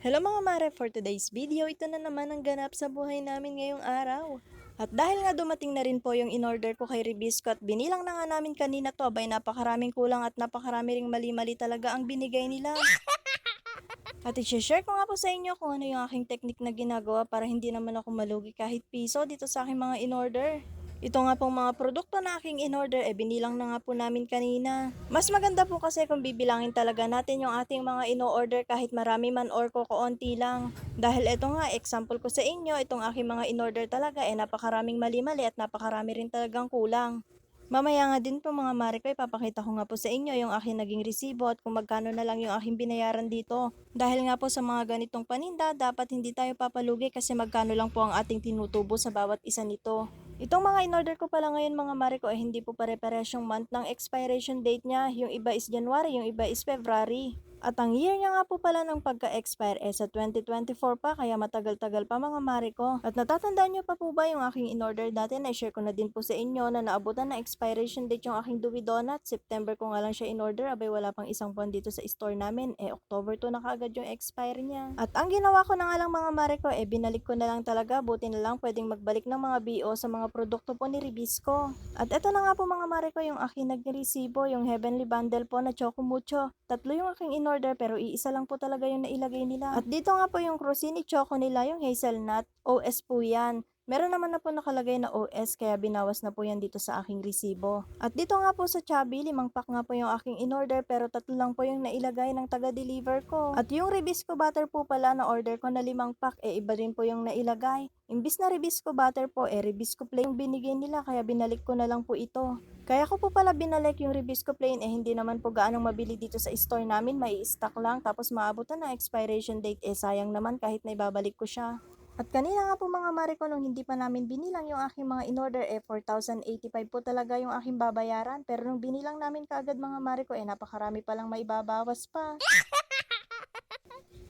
Hello mga mare, for today's video, ito na naman ang ganap sa buhay namin ngayong araw. At dahil nga dumating na rin po yung in-order ko kay Ribisco at binilang na nga namin kanina to, abay napakaraming kulang at napakarami ring mali-mali talaga ang binigay nila. At i-share ko nga po sa inyo kung ano yung aking technique na ginagawa para hindi naman ako malugi kahit piso dito sa aking mga in-order. Ito nga pong mga produkto na aking in-order, eh binilang na nga po namin kanina. Mas maganda po kasi kung bibilangin talaga natin yung ating mga in-order kahit marami man or kukunti lang. Dahil ito nga, example ko sa inyo, itong aking mga in-order talaga, eh napakaraming mali-mali at napakarami rin talagang kulang. Mamaya nga din po mga mare ko, ipapakita ko nga po sa inyo yung aking naging resibo at kung magkano na lang yung aking binayaran dito. Dahil nga po sa mga ganitong paninda, dapat hindi tayo papalugi kasi magkano lang po ang ating tinutubo sa bawat isa nito. Itong mga in-order ko pala ngayon mga mare ko ay hindi po pare-pares yung month ng expiration date niya. Yung iba is January, yung iba is February. At ang year niya nga po pala ng pagka-expire eh sa 2024 pa kaya matagal-tagal pa mga mare ko. At natatandaan niyo pa po ba yung aking in-order dati na share ko na din po sa inyo na naabutan na expiration date yung aking Dewey Donut. September ko nga lang siya in-order abay wala pang isang buwan dito sa store namin. Eh October 2 na kaagad yung expire niya. At ang ginawa ko na nga lang mga mare ko eh binalik ko na lang talaga buti na lang pwedeng magbalik ng mga BO sa mga produkto po ni Ribisco. At eto na nga po mga mare ko yung aking nag-resibo yung Heavenly Bundle po na Choco Mucho. Tatlo yung aking in-order pero iisa lang po talaga yung nailagay nila. At dito nga po yung Crostini Choco nila, yung hazelnut, OS po yan. Meron naman na po nakalagay na OS kaya binawas na po yan dito sa aking resibo. At dito nga po sa Chubby, limang pack nga po yung aking in-order pero tatlo lang po yung nailagay ng taga-deliver ko. At yung Ribisco butter po pala na order ko na limang pack, eh iba rin po yung nailagay. Imbis na Ribisco butter po, eh Ribisco plain yung binigay nila kaya binalik ko na lang po ito. Kaya ko po pala binalik yung Ribisco plain eh hindi naman po gaanong mabili dito sa store namin, may stock lang tapos maabutan na expiration date eh sayang naman kahit na ibabalik ko siya. At kanina nga po mga mare ko nung hindi pa namin binilang yung aking mga in-order eh 4,085 po talaga yung aking babayaran pero nung binilang namin kaagad mga mare ko eh napakarami pa lang maibabawas pa.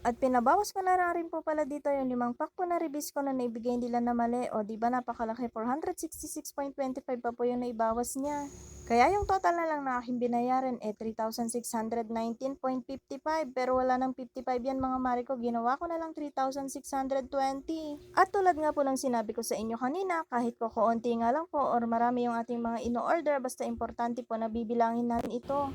At pinabawas ko na rin po pala dito yung limang pack po na Ribisco na naibigay nila na mali. O di ba napakalaki 466.25 pa po yung naibawas niya. Kaya yung total na lang na aking binayaran eh 3,619.55 pero wala nang 55 yan mga mare ko. Ginawa ko na lang 3,620. At tulad nga po ng sinabi ko sa inyo kanina, kahit ko koonti nga lang po or marami yung ating mga ino-order, basta importante po na bibilangin natin ito.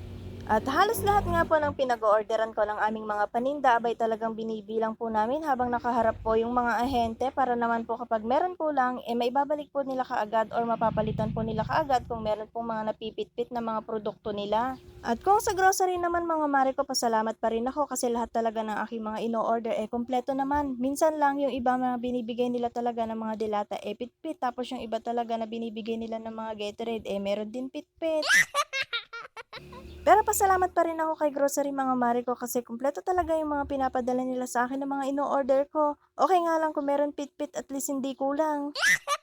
At halos lahat nga po ng pinag-orderan ko ng aming mga paninda abay talagang binibilang po namin habang nakaharap po yung mga ahente para naman po kapag meron kulang, eh may babalik po nila kaagad or mapapalitan po nila kaagad kung meron pong mga napipitpit na mga produkto nila. At kung sa grocery naman mga mare ko, pasalamat pa rin ako kasi lahat talaga ng aking mga ino-order eh kompleto naman. Minsan lang yung iba mga binibigay nila talaga ng mga dilata eh pitpit tapos yung iba talaga na binibigay nila ng mga Gatorade eh meron din pitpit. Pero pasalamat pa rin ako kay grocery mga mare ko kasi kumpleto talaga yung mga pinapadala nila sa akin ng mga ino-order ko. Okay nga lang kung meron pitpit at least hindi kulang.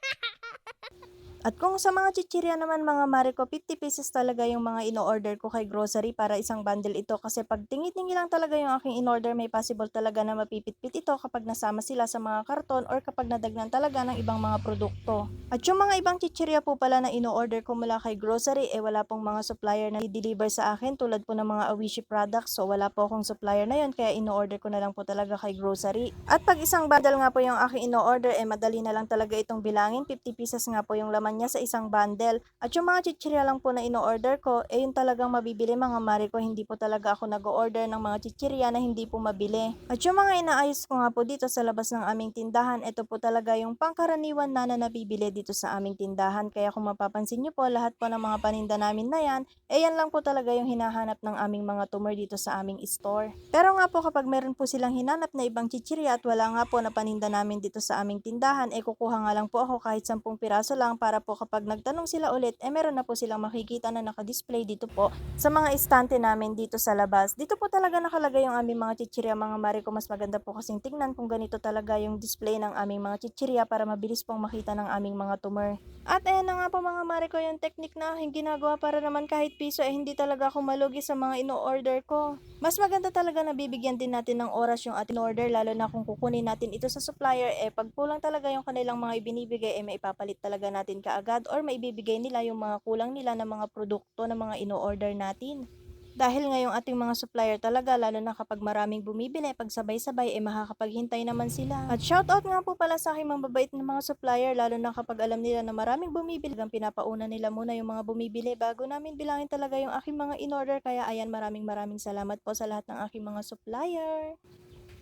At kung sa mga chichirya naman mga mare ko, 50 pesos talaga yung mga ino-order ko kay grocery para isang bundle ito kasi pag tingi-tingi lang talaga yung aking in-order may possible talaga na mapipitpit ito kapag nasama sila sa mga karton or kapag nadagnan talaga ng ibang mga produkto. At yung mga ibang chichirya po pala na ino-order ko mula kay grocery eh wala pong mga supplier na i-deliver sa akin tulad po ng mga Awishi products so wala po akong supplier na yon kaya ino-order ko na lang po talaga kay grocery. At pag isang bundle nga po yung aking ino-order eh madali na lang talaga itong bilangin 50 pieces nga po yung laman niya sa isang bundle. At yung mga chichirya lang po na ino-order ko, eh yun talagang mabibili mga mare ko. Hindi po talaga ako nag-order ng mga chichirya na hindi po mabili. At yung mga inaayos ko nga po dito sa labas ng aming tindahan, ito po talaga yung pangkaraniwan na na nabibili dito sa aming tindahan. Kaya kung mapapansin nyo po, lahat po ng mga paninda namin na yan, eh yan lang po talaga yung hinahanap ng aming mga tumor dito sa aming store. Pero nga po kapag meron po silang hinanap na ibang chichirya at wala nga po na paninda namin dito sa aming tindahan, eh kukuha nga lang po ako kahit 10 piraso lang para po kapag nagtanong sila ulit, eh meron na po silang makikita na nakadisplay dito po sa mga istante namin dito sa labas. Dito po talaga nakalagay yung aming mga chichirya mga mare ko. Mas maganda po kasing tingnan kung ganito talaga yung display ng aming mga chichirya para mabilis pong makita ng aming mga tumor. At ayan na nga po mga mare ko yung technique na aking ginagawa para naman kahit piso eh hindi talaga ako malugi sa mga ino-order ko. Mas maganda talaga na bibigyan din natin ng oras yung ating order lalo na kung kukunin natin ito sa supplier eh pag kulang talaga yung kanilang mga ibinibigay eh may ipapalit talaga natin kaagad or may ibibigay nila yung mga kulang nila ng mga produkto ng mga ino-order natin. Dahil ngayong ating mga supplier talaga, lalo na kapag maraming bumibili, pag sabay-sabay, eh makakapaghintay naman sila. At shoutout nga po pala sa aking mga babait na mga supplier, lalo na kapag alam nila na maraming bumibili, hanggang pinapauna nila muna yung mga bumibili bago namin bilangin talaga yung aking mga in-order. Kaya ayan, maraming maraming salamat po sa lahat ng aking mga supplier.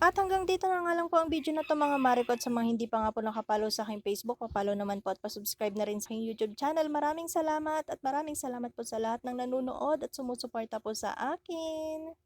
At hanggang dito na nga lang po ang video na to mga marikot sa mga hindi pa nga po nakapalo sa aking Facebook, papalo naman po at pasubscribe na rin sa aking YouTube channel. Maraming salamat at maraming salamat po sa lahat ng nanonood at sumusuporta po sa akin.